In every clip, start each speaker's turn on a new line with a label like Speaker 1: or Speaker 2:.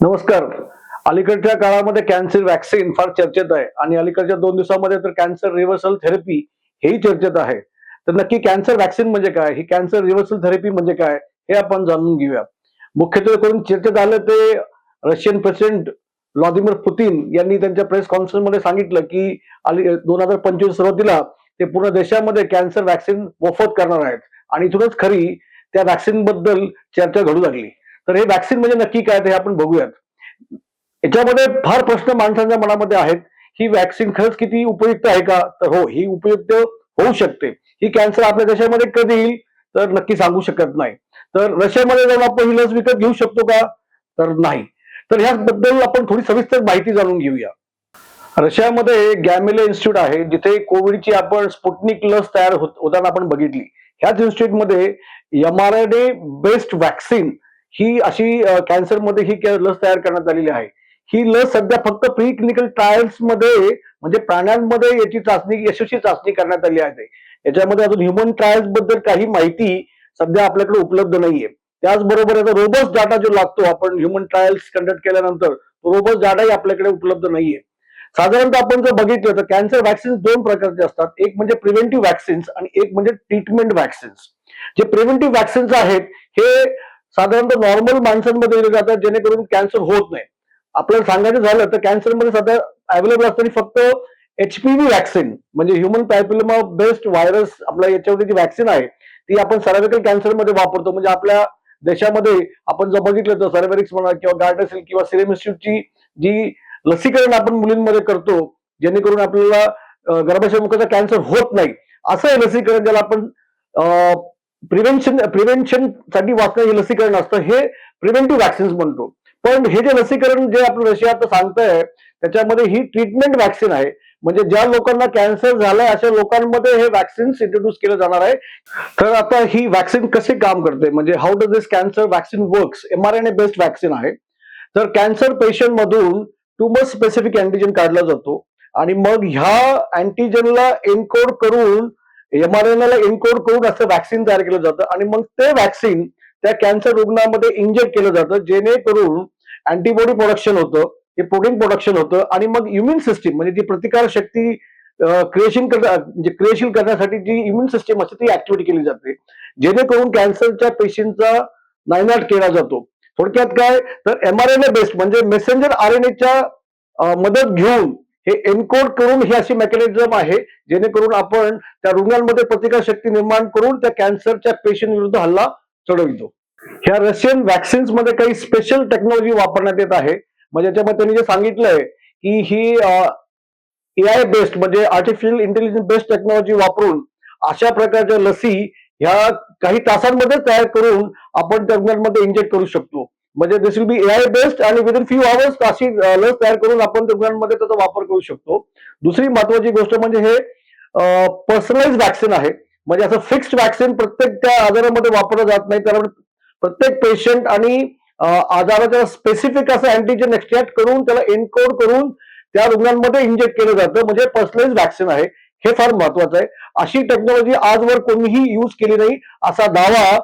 Speaker 1: नमस्कार. अलीकडच्या काळामध्ये कॅन्सर वॅक्सिन फार चर्चेत आहे आणि अलीकडच्या दोन दिवसामध्ये तर कॅन्सर रिव्हर्सल थेरपी हेही चर्चेत आहे. तर नक्की कॅन्सर वॅक्सिन म्हणजे काय? ही कॅन्सर रिव्हर्सल थेरपी म्हणजे काय? हे आपण जाणून घेऊया. मुख्यत्वे करून चर्चेत आलं ते रशियन प्रेसिडेंट व्लादिमीर पुतीन यांनी त्यांच्या प्रेस कॉन्फरन्समध्ये सांगितलं की अली दोन हजार पंचवीस सुरुवातीला ते पूर्ण देशामध्ये कॅन्सर वॅक्सिन मोफत करणार आहेत. आणि इथूनच खरी त्या वॅक्सिनबद्दल चर्चा घडू लागली. तर हे वॅक्सिन म्हणजे नक्की काय ते आपण बघूयात. याच्यामध्ये फार प्रश्न माणसांच्या मनामध्ये आहेत ही वॅक्सिन खरंच किती उपयुक्त आहे का? तर हो ही उपयुक्त होऊ शकते. ही कॅन्सर आपल्या देशामध्ये कधी येईल तर नक्की सांगू शकत नाही. तर रशियामध्ये जाऊन आपण ही लस विकत घेऊ शकतो का? तर नाही. तर ह्याबद्दल आपण थोडी सविस्तर माहिती जाणून घेऊया. रशियामध्ये गॅमेले इन्स्टिट्यूट आहे जिथे कोविडची आपण स्पुटनिक लस तयार होत होताना आपण बघितली. ह्याच इन्स्टिट्यूटमध्ये M R N based vaccine ही अशी कॅन्सरमध्ये ही लस तयार करण्यात आलेली आहे. ही लस सध्या फक्त प्री क्लिनिकल ट्रायल्समध्ये म्हणजे प्राण्यांमध्ये याची चाचणी यशस्वी चाचणी करण्यात आली आहे. याच्यामध्ये अजून ह्युमन ट्रायल्सबद्दल काही माहिती सध्या आपल्याकडे उपलब्ध नाहीये. त्याचबरोबर याचा रोबस्ट डाटा जो लागतो आपण ह्युमन ट्रायल्स कंडक्ट केल्यानंतर तो रोबस्ट डाटाही आपल्याकडे उपलब्ध नाहीये. साधारणतः आपण जर बघितलं तर कॅन्सर वॅक्सिन दोन प्रकारचे असतात. एक म्हणजे प्रिव्हेंटिव्ह व्हॅक्सिन्स आणि एक म्हणजे ट्रीटमेंट व्हॅक्सिन्स जे प्रिव्हेंटिव्ह व्हॅक्सिन्स आहेत हे साधारणतः नॉर्मल माणसांमध्ये दिले जातात जेणेकरून कॅन्सर होत नाही. आपल्याला सांगायचं झालं तर कॅन्सरमध्ये सध्या अवेलेबल असणारी फक्त एचपीव्ही व्हॅक्सिन वॅक्सिन म्हणजे ह्युमन पॅपिलोमा बेस्ड व्हायरस आपल्या याच्यावरती जी वॅक्सिन आहे ती आपण सर्व्हिकल कॅन्सरमध्ये वापरतो. म्हणजे आपल्या देशामध्ये आपण जर बघितलं तर सर्व्हेरिक्स म्हणा किंवा गार्डसेल किंवा सिरेम इन्स्टिट्यूटची जी लसीकरण आपण मुलींमध्ये करतो जेणेकरून आपल्याला गर्भाशयमुखाचा गर्भाशय मुखाचा कॅन्सर होत नाही. असं हे लसीकरण ज्याला आपण प्रिव्हेन्शन प्रिव्हेन्शनसाठी वाचणं हे लसीकरण असतं. हे प्रिव्हेंटिव्ह व्हॅक्सिन्स म्हणतो. पण हे जे लसीकरण जे आपलं रशियात सांगतंय त्याच्यामध्ये ही ट्रीटमेंट वॅक्सिन आहे. म्हणजे ज्या लोकांना कॅन्सर झालाय अशा लोकांमध्ये हे व्हॅक्सिन इंट्रोड्यूस केलं जाणार आहे. तर आता ही वॅक्सिन कसे काम करते? म्हणजे how does this cancer vaccine works M R N A based vaccine आहे. तर कॅन्सर पेशंट मधून ट्युमर स्पेसिफिक अँटीजन काढला जातो. आणि मग ह्या अँटीजेनला एन्कोड करून एम आर एन एनकोड करून असं वॅक्सिन तयार केलं जातं. आणि मग ते वॅक्सिन त्या कॅन्सर रुग्णामध्ये इंजेक्ट केलं जातं. जेणेकरून अँटीबॉडी प्रोडक्शन होतं हे प्रोटीन प्रोडक्शन होतं आणि मग इम्युन सिस्टीम म्हणजे ती प्रतिकार शक्ती क्रिएशन म्हणजे क्रिएशन करण्यासाठी जी इम्युन सिस्टीम असते ती ऍक्टिव्हिटी केली जाते. जेणेकरून कॅन्सरच्या पेशींचा नायनाट केला जातो. थोडक्यात काय? तर M R N A based म्हणजे मेसेंजर आर एन एच्या मदत घेऊन हे एनकोड करून ही अशी मेकॅनिझम आहे जेणेकरून आपण त्या रुग्णांमध्ये प्रतिकार शक्ती निर्माण करून त्या कॅन्सरच्या पेशंट विरुद्ध हल्ला चढवितो. ह्या रशियन व्हॅक्सिन्समध्ये काही स्पेशल टेक्नॉलॉजी वापरण्यात येत आहे. म्हणजे याच्यामध्ये त्यांनी जे सांगितलंय की ही एआय बेस्ड म्हणजे आर्टिफिशियल इंटेलिजन्स बेस्ड टेक्नॉलॉजी वापरून अशा प्रकारच्या लसी ह्या काही तासांमध्ये तयार करून आपण त्या रुग्णांमध्ये इंजेक्ट करू शकतो. म्हणजे this will be AI based आणि विदिन फ्यू आवर्स अशी लस तयार करून आपण रुग्णांमध्ये त्याचा वापर करू शकतो. दुसरी महत्वाची गोष्ट म्हणजे हे पर्सनलाइज वॅक्सिन आहे. म्हणजे असं फिक्स्ड वॅक्सिन प्रत्येक त्या आजारामध्ये वापरलं जात नाही. त्यामुळे प्रत्येक पेशंट आणि आजाराच्या स्पेसिफिक असं अँटीजन एक्सट्रॅक्ट करून त्याला एनकोड करून त्या रुग्णांमध्ये इंजेक्ट केलं जातं. म्हणजे पर्सनलाइज वॅक्सिन आहे. हे फार महत्वाचं आहे. अशी टेक्नॉलॉजी आजवर कोणीही यूज केली नाही. असा दावा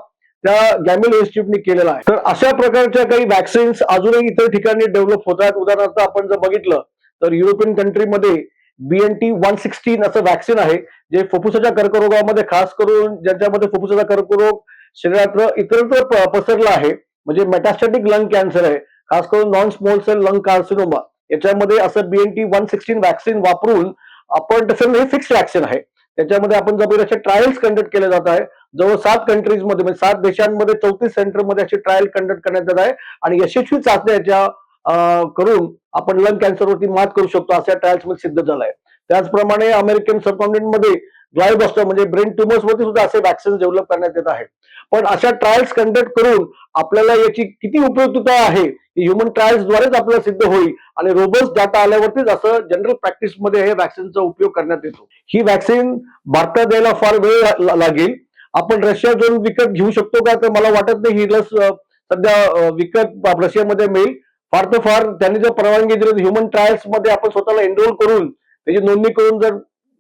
Speaker 1: त्या गॅमिल इन्स्टिट्यूटने केलेला आहे. तर अशा प्रकारच्या काही वॅक्सिन्स अजूनही इतर ठिकाणी डेव्हलप होत आहेत. उदाहरणार्थ आपण जर बघितलं तर युरोपियन कंट्रीमध्ये बीएनटी वन सिक्स्टीन असं वॅक्सिन आहे जे फुफ्फुसाच्या कर्करोगामध्ये खास करून ज्यांच्यामध्ये फुफ्फुसाचा कर्करोग शरीरात इतरत्र पसरला आहे म्हणजे मेटास्टॅटिक लंग कॅन्सर आहे खास करून non small cell lung carcinoma याच्यामध्ये असं बीएनटी वन सिक्स्टीन वॅक्सिन वापरून आपण तसं हे फिक्स वॅक्सिन आहे. त्याच्यामध्ये आपण जर असे ट्रायल्स कंडक्ट केले जात आहे. जवळ सात कंट्रीजमध्ये म्हणजे सात देशांमध्ये चौतीस सेंटरमध्ये अशी ट्रायल कंडक्ट करण्यात येत आहे. आणि यशस्वी चाचण्या याच्या अं, करून आपण लंग कॅन्सरवरती मात करू शकतो अशा ट्रायल्समध्ये सिद्ध झालाय. त्याचप्रमाणे अमेरिकन सबकॉन्टिनेंटमध्ये ग्लायबस्टर म्हणजे ब्रेन ट्युमर्स वरती सुद्धा असे वॅक्सिन डेव्हलप करण्यात येत आहे पण अशा ट्रायल्स कंडक्ट करून आपल्याला याची किती उपयुक्तता आहे ह्युमन ट्रायल्स द्वारेच आपल्याला सिद्ध होईल आणि रोबस्ट डाटा आल्यावरतीच असं जनरल प्रॅक्टिसमध्ये हे वॅक्सिनचा उपयोग करण्यात येतो. ही वॅक्सिन भारतात यायला फार वेळ लागेल. आपण रशिया जाऊन विकत घेऊ शकतो का? तर मला वाटत नाही ही लस सध्या विकत रशियामध्ये मिळेल. फार तर फार त्यांनी जर परवानगी दिली ह्युमन ट्रायल्समध्ये आपण स्वतःला एनरोल करून त्याची नोंदणी करून जर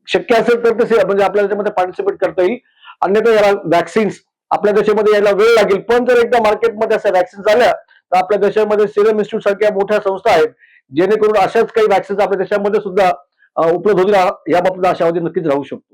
Speaker 1: शक्य असेल तर तसे म्हणजे आपल्याला त्याच्यामध्ये पार्टिसिपेट करता येईल. अन्यथा याला व्हॅक्सिन्स आपल्या देशामध्ये यायला वेळ लागेल. पण जर एकदा मार्केटमध्ये अशा व्हॅक्सिन आल्या तर आपल्या देशामध्ये सिरम इन्स्टिट्यूट सारख्या मोठ्या संस्था आहेत जेणेकरून अशाच काही व्हॅक्सिन्स आपल्या देशामध्ये सुद्धा उपलब्ध होतील. या बाबतीत आशावादी नक्कीच राहू शकतो.